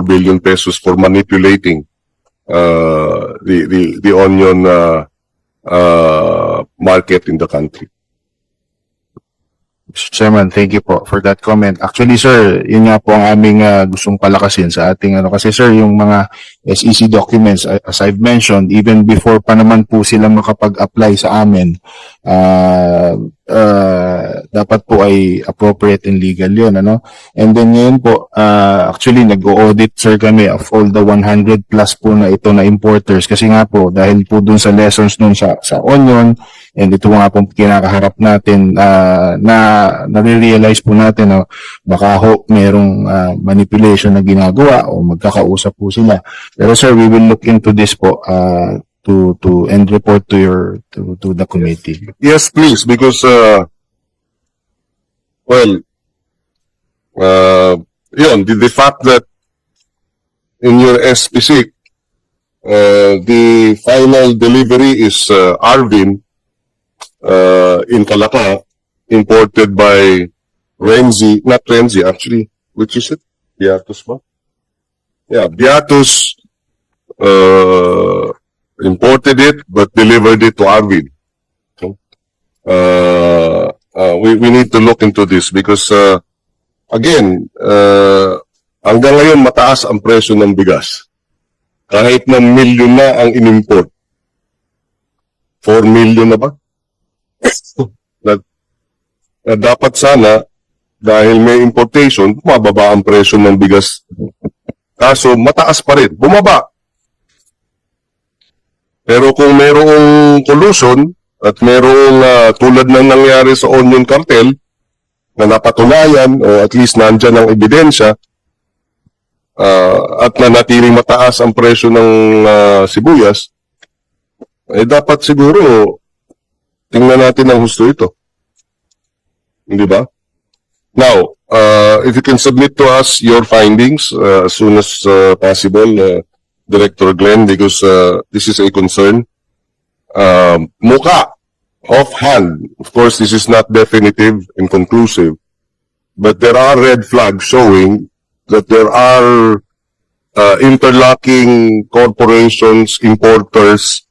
billion pesos for manipulating uh, the, the, the onion uh, uh, market in the country. Mr. Chairman, thank you po for that comment. Actually, sir, yun nga po ang aming ah, gustong palakasin sa ating ano. Kasi sir, yung mga SEC documents, as I've mentioned, even before pa naman po sila makapag-apply sa amin, ah, ah, dapat po ay appropriate and legal yun, ano? And then ngayon po, ah, actually, nag-audit, sir, kami of all the 100 plus po na ito na importers. Kasi nga po, dahil po dun sa lessons nun sa, sa onion, and ito nga po kinakaharap natin ah, na nare-realize po natin na baka ho merong ah, manipulation na ginagawa o magkakausap po sila. Pero sir, we will look into this po ah, to to end report to your to to the committee. Yes, please, because, uh, well, uh, yun, the, the fact that in your SPC, uh, the final delivery is uh, Arvin uh, in Calaca, imported by Renzi, not Renzi, actually, which is it? Beatus ba? Yeah, Beatus uh, imported it but delivered it to Arvin. uh, uh, we, we need to look into this because, uh, again, uh, hanggang ngayon mataas ang presyo ng bigas. Kahit na milyon na ang inimport. 4 million na ba? na, na dapat sana, dahil may importation, mababa ang presyo ng bigas. Kaso, mataas pa rin. Bumaba. Pero kung mayroong collusion, at merong ah, tulad ng nangyari sa Onion Cartel na napatunayan o at least nandyan ang ebidensya ah, at nanatiling mataas ang presyo ng ah, sibuyas, eh dapat siguro tingnan natin ang husto ito. Hindi ba? Now, uh, if you can submit to us your findings uh, as soon as uh, possible, uh, Director Glenn, because uh, this is a concern. Um, muka, offhand, of course, this is not definitive and conclusive, but there are red flags showing that there are uh, interlocking corporations, importers,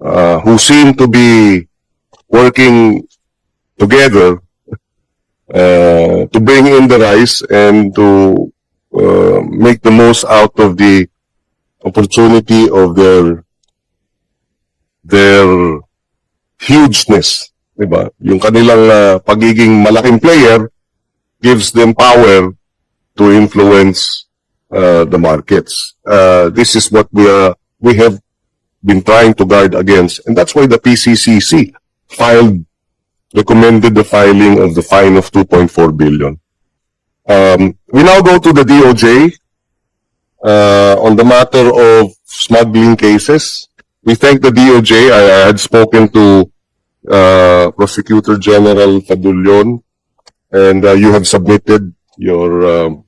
uh, who seem to be working together uh, to bring in the rice and to uh, make the most out of the opportunity of their their hugeness, 'di ba? Yung kanilang uh, pagiging malaking player gives them power to influence uh, the markets. Uh, this is what we are we have been trying to guard against, and that's why the PCCC filed recommended the filing of the fine of 2.4 billion. Um, we now go to the DOJ uh, on the matter of smuggling cases. We thank the DOJ. I, I had spoken to uh, Prosecutor General Fadulion, and uh, you have submitted your. Um,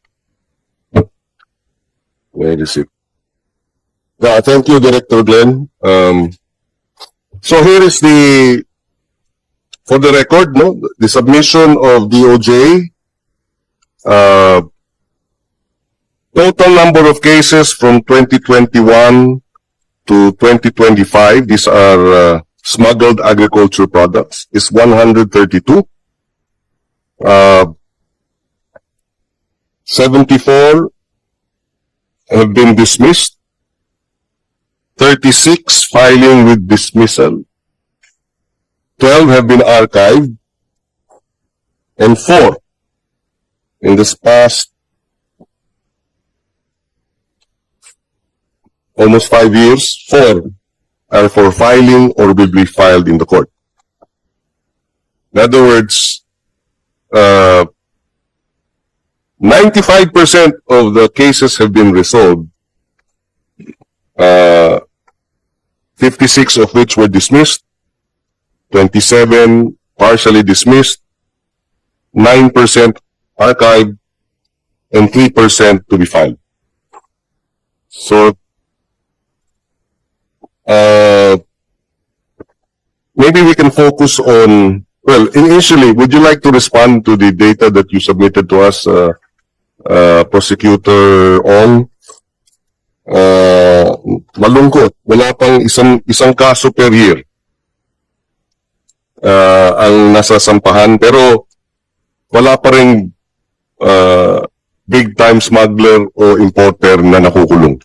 where is it? Yeah, thank you, Director Glenn. Um, so here is the, for the record, no, the submission of DOJ. Uh, total number of cases from 2021 to 2025, these are uh, smuggled agriculture products, is 132. Uh, 74 have been dismissed. 36 filing with dismissal. 12 have been archived. And 4 in this past almost five years, four are for filing or will be filed in the court. In other words, uh, 95% of the cases have been resolved. Uh, 56 of which were dismissed, 27 partially dismissed, 9% archived, and 3% to be filed. So, uh, maybe we can focus on, well, initially, would you like to respond to the data that you submitted to us, uh, uh, Prosecutor Ong? ah, malungkot. Wala pang isang, isang kaso per year ah, ang nasasampahan. Pero wala pa rin ah, big time smuggler o importer na nakukulong.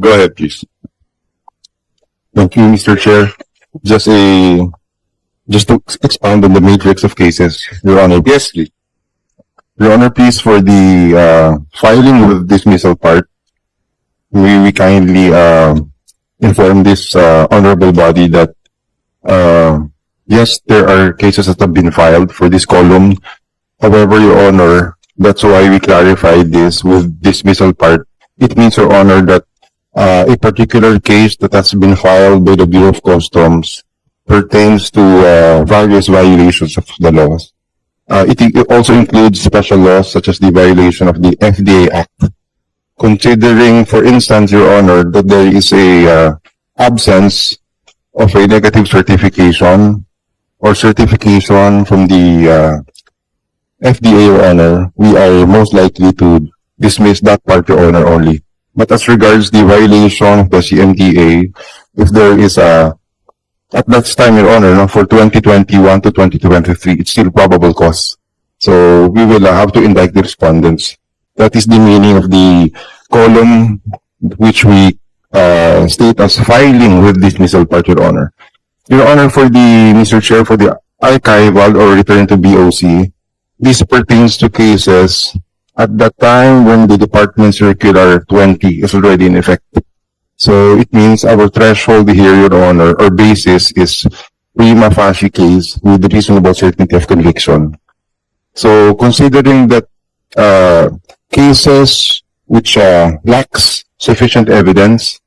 Go ahead, please. Thank you, Mr. Chair. Just a, just to expound on the matrix of cases, Your Honor. Yes, please. Your Honor, please, for the, uh, filing with dismissal part, we, we kindly, uh, inform this, uh, honorable body that, uh, yes, there are cases that have been filed for this column. However, Your Honor, that's why we clarified this with dismissal part. It means, Your Honor, that uh, a particular case that has been filed by the Bureau of Customs pertains to uh, various violations of the laws. Uh, it, it also includes special laws such as the violation of the FDA Act. Considering, for instance, Your Honor, that there is a uh, absence of a negative certification or certification from the uh, FDA, Your Honor, we are most likely to dismiss that part, Your Honor, only. But as regards the violation of the CMTA, if there is a, at that time, Your Honor, no, for 2021 to 2023, it's still probable cause. So we will uh, have to indict the respondents. That is the meaning of the column which we uh, state as filing with dismissal part, Your Honor. Your Honor, for the, Mr. Chair, for the archival or return to BOC, this pertains to cases at the time when the Department Circular 20 is already in effect. So it means our threshold here, Your Honor, or basis is prima facie case with reasonable certainty of conviction. So considering that uh, cases which uh, lacks sufficient evidence,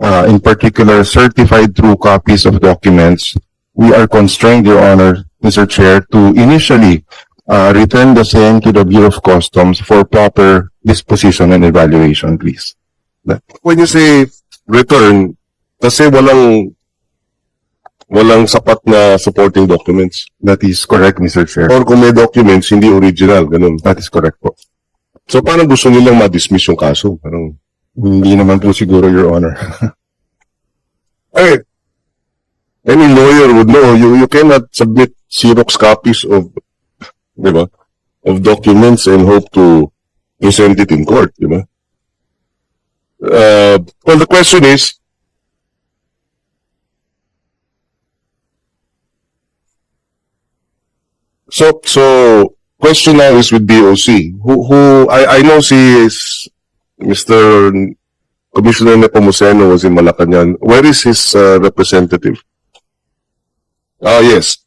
uh, in particular certified true copies of documents, we are constrained, Your Honor, Mr. Chair, to initially uh, return the same to the Bureau of Customs for proper disposition and evaluation, please. When you say return, kasi walang walang sapat na supporting documents. That is correct, Mr. Chair. Or kung may documents, hindi original, ganun. That is correct po. So, paano gusto nilang ma-dismiss yung kaso? Parang, Hindi naman po siguro, Your Honor. eh, any lawyer would know, you, you cannot submit Xerox copies of, di ba, of documents and hope to present it in court, di ba? Uh, well, the question is, so, so, question now is with DOC. Who, who, I, I know si is Mr. Commissioner Nepomuceno was in Malacanang. Where is his uh, representative? Ah, yes.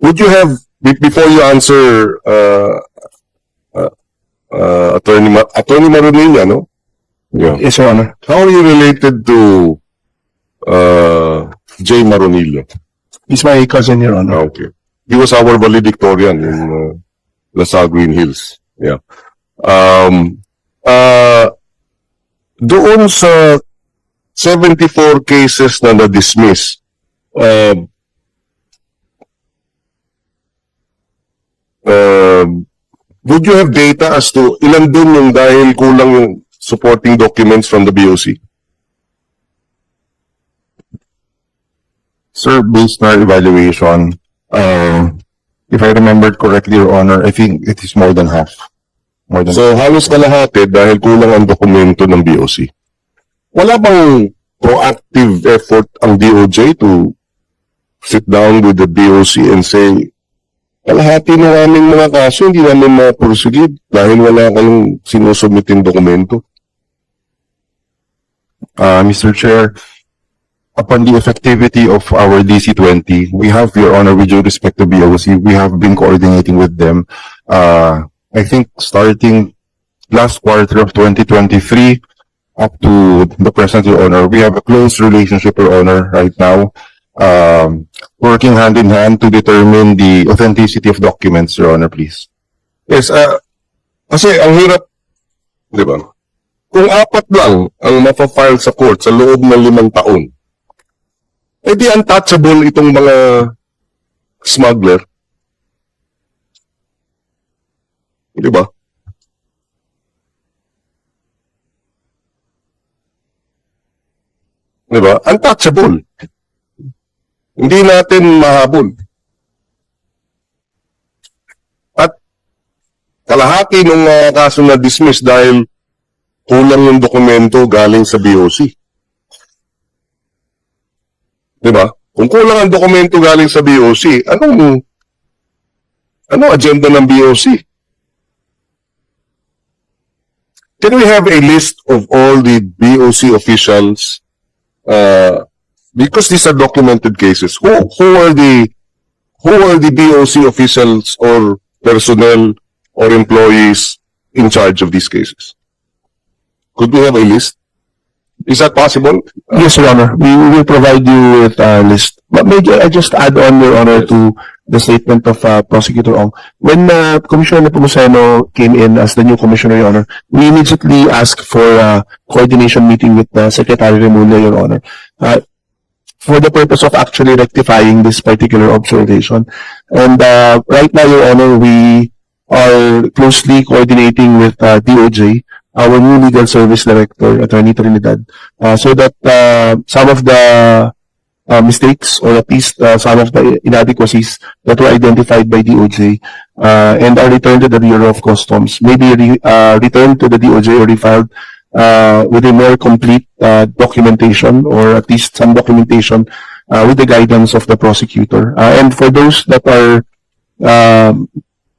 Would you have, be- before you answer, uh, uh, uh, Attorney, Ma- Attorney Maronilla, no? Yeah. Yes, Your Honor. How are you related to, uh, Jay Maronillo? He's my cousin, Your Honor. Ah, okay. He was our valedictorian in uh, Lasal Green Hills. Yeah. Um, uh, doon sa 74 cases na na-dismiss, uh, uh, would you have data as to ilan dun yung dahil kulang yung supporting documents from the BOC? Sir, based on our evaluation, uh, if I remembered correctly, Your Honor, I think it is more than half. More than So halos kalahati dahil kulang ang dokumento ng BOC. Wala bang proactive effort ang DOJ to sit down with the BOC and say, kalahati ng aming mga kaso hindi namin ma-proceed dahil wala kayong sinusumiting dokumento. Uh, Mr. Chair, upon the effectivity of our DC-20, we have, Your Honor, with due respect to BOC, we have been coordinating with them. Uh, I think starting last quarter of 2023 up to the present, Your Honor, we have a close relationship, Your Honor, right now. Um, working hand in hand to determine the authenticity of documents, Your Honor, please. Yes, uh, kasi ang hirap, di ba? Kung apat lang ang mapafile sa court sa loob ng limang taon, eh di untouchable itong mga smuggler. Di ba? Di ba? Untouchable. Hindi natin mahabol. At kalahati ng mga kaso na dismiss dahil kulang yung dokumento galing sa BOC. Di ba? Kung kulang ang dokumento galing sa BOC, anong ano agenda ng BOC? Can we have a list of all the BOC officials? Uh, because these are documented cases. Who who are the who are the BOC officials or personnel or employees in charge of these cases? Could we have a list? Is that possible? Yes, Your Honor. We we will provide you with a list. But may I just add on, Your Honor, to the statement of uh, Prosecutor Ong. When uh, Commissioner Nepomuceno came in as the new Commissioner, Your Honor, we immediately asked for a coordination meeting with uh, Secretary Remulla, Your Honor, uh, for the purpose of actually rectifying this particular observation. And uh, right now, Your Honor, we are closely coordinating with uh, DOJ, our new legal service director, Attorney Trinidad, uh, so that uh, some of the uh, mistakes or at least uh, some of the inadequacies that were identified by DOJ uh, and are returned to the Bureau of Customs maybe re- uh, returned to the DOJ or refiled uh, with a more complete uh, documentation or at least some documentation uh, with the guidance of the prosecutor. Uh, and for those that are um,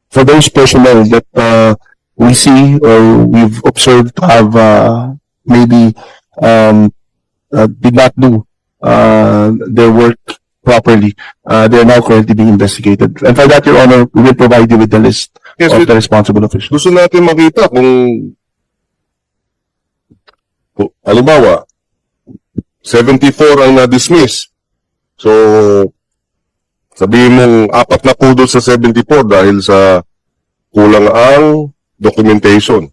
for those personnel that uh, we see or we've observed to have uh, maybe um, uh, did not do uh, their work properly. Uh, they are now currently being investigated. And for that, Your Honor, we will provide you with the list Yes, of we- the responsible officials. gusto natin makita kung, kung halimbawa, 74 ang na-dismiss. So, sabihin mong apat na kudo sa 74 dahil sa kulang ang documentation.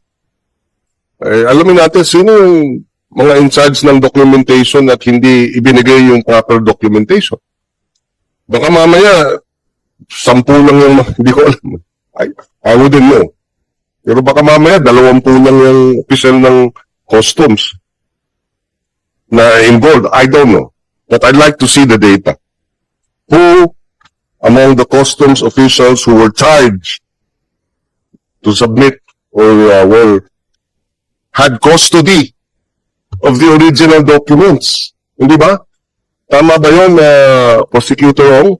Eh, alamin natin sino yung mga in charge ng documentation at hindi ibinigay yung proper documentation. Baka mamaya, sampu lang yung, hindi ko alam. I, I wouldn't know. Pero baka mamaya, dalawampu lang yung official ng customs na involved. I don't know. But I'd like to see the data. Who among the customs officials who were charged to submit or uh, were had custody of the original documents. Hindi ba? Tama ba yun, uh, Prosecutor Ong?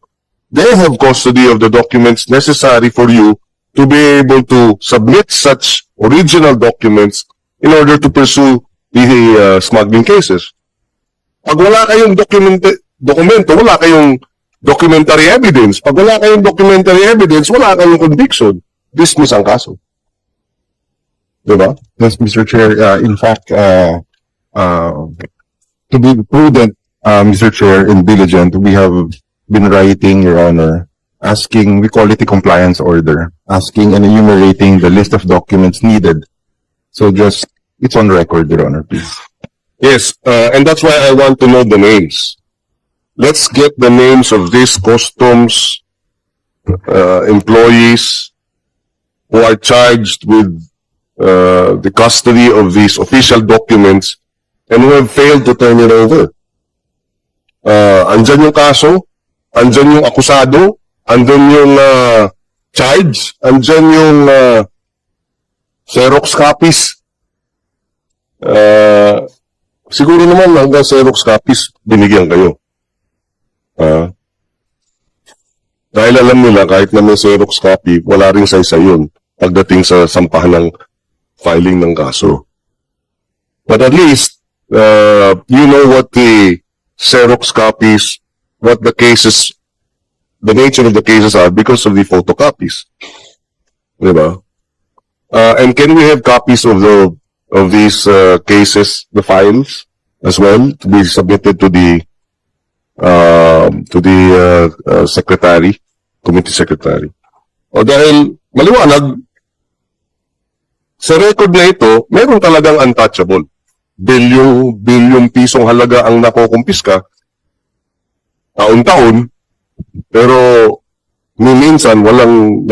They have custody of the documents necessary for you to be able to submit such original documents in order to pursue the uh, smuggling cases. Pag wala kayong document dokumento, wala kayong documentary evidence. Pag wala kayong documentary evidence, wala kayong conviction. Dismiss ang kaso. Diba? Yes, Mr. Chair, uh, in fact, uh, uh, to be prudent, uh, Mr. Chair, and diligent, we have been writing, Your Honor, asking, we call it a compliance order, asking and enumerating the list of documents needed. So just, it's on record, Your Honor, please. Yes, uh, and that's why I want to know the names. Let's get the names of these customs uh, employees who are charged with uh, the custody of these official documents and who have failed to turn it over. Uh, andyan yung kaso, andyan yung akusado, andyan yung uh, charge, andyan yung uh, Xerox copies. Uh, siguro naman hanggang Xerox copies binigyan kayo. Ah. dahil alam nila kahit na may Xerox copy, wala rin sa yun pagdating sa sampahan ng filing ng kaso. But at least, uh, you know what the Xerox copies, what the cases, the nature of the cases are because of the photocopies. Diba? Uh, and can we have copies of the of these uh, cases, the files, as well, to be submitted to the um, to the uh, uh, secretary, committee secretary. O dahil maliwanag, sa record na ito, meron talagang untouchable. Bilyong, bilyong pisong halaga ang nakokumpiska, taon-taon, pero minsan walang